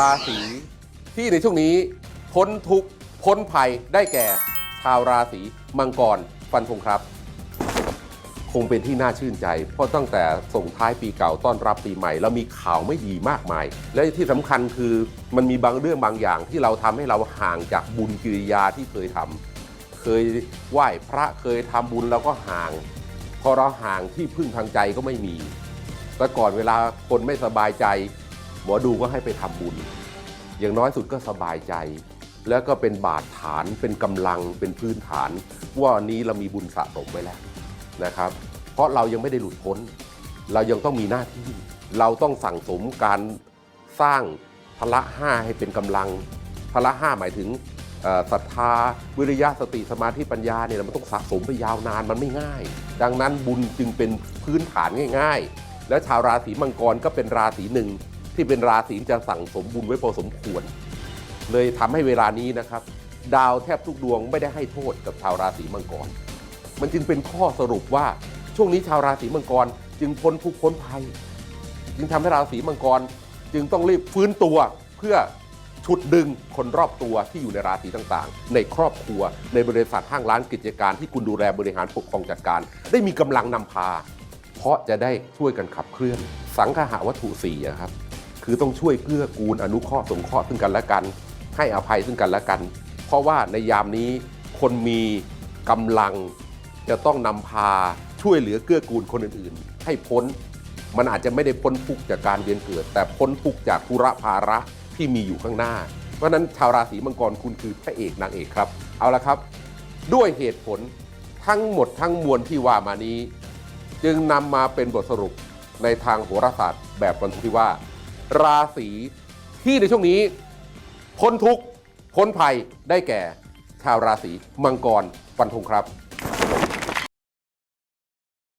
ราศีที่ในช่วงนี้พ้นทุกข์พ้นภัยได้แก่ ชาวราศีมังกรฟันธงครับ คงเป็นที่น่าชื่นใจ เพราะตั้งแต่ส่งท้ายปีเก่าต้อนรับปีใหม่ แล้วมีข่าวไม่ดีมากมาย และที่สำคัญคือมันมีบางเรื่องบางอย่างที่เราทำให้เราห่างจากบุญกิริยาที่เคยทำเคยไหว้พระเคยทำบุญแล้วก็ห่าง พอเราห่างที่พึ่งทางใจก็ไม่มีแต่ก่อนเวลาคนไม่สบายใจ มอดูก็ให้ไปทำบุญ อย่างน้อยสุดก็สบายใจ แล้วก็เป็นบาดฐานเป็นกำลังเป็นพื้นฐาน ว่าวันนี้เรามีบุญสะสมไว้แล้วนะครับ เพราะเรายังไม่ได้หลุดพ้น เรายังต้องมีหน้าที่ เราต้องสั่งสมการสร้างพละห้าให้เป็นกำลังพละห้าหมายถึงศรัทธาวิริยะสติสมาธิปัญญาเนี่ยมันต้องสะสมไปยาวนานมันไม่ง่าย ดังนั้นบุญจึงเป็นพื้นฐานง่าย ๆ และชาวราศีมังกรก็เป็นราศีหนึ่ง ที่เป็นราศีที่จะสั่งสมบุญไว้พอสมควร เลยทำให้เวลานี้นะครับ ดาวแทบทุกดวงไม่ได้ให้โทษกับชาวราศีมังกร มันจึงเป็นข้อสรุปว่าช่วงนี้ชาวราศีมังกรจึงพ้นทุกข์พ้นภัย จึงทำให้ราศีมังกรจึงต้องรีบฟื้นตัวเพื่อฉุดดึงคนรอบตัวที่อยู่ในราศีต่างๆ ในครอบครัวในบริษัทห้างร้านกิจการที่คุณดูแลบริหารปกครองจัดการ ได้มีกำลังนำพา เพราะจะได้ช่วยกันขับเคลื่อน สังคหาวัตถุสี่ครับ คือต้องช่วยเกื้อกูลอนุเคราะห์สงเคราะห์ซึ่งกันและกัน ให้อภัยซึ่งกันและกัน เพราะว่าในยามนี้คนมีกำลังจะต้องนำพาช่วยเหลือเกื้อกูลคนอื่นๆ ให้พ้น มันอาจจะไม่ได้พ้นทุกจากการเวียนเกิด แต่พ้นทุกจากธุระภาระที่มีอยู่ข้างหน้า เพราะฉะนั้นชาวราศีมังกรคุณคือพระเอกนางเอกครับ เอาละครับ ด้วยเหตุผลทั้งหมดทั้งมวลที่ว่ามานี้ จึงนำมาเป็นบทสรุปในทางโหราศาสตร์แบบบรรทุกที่ว่า ราศีที่ในช่วงนี้พ้นทุกข์พ้นภัยได้แก่ ชาวราศีมังกรฟันธงครับ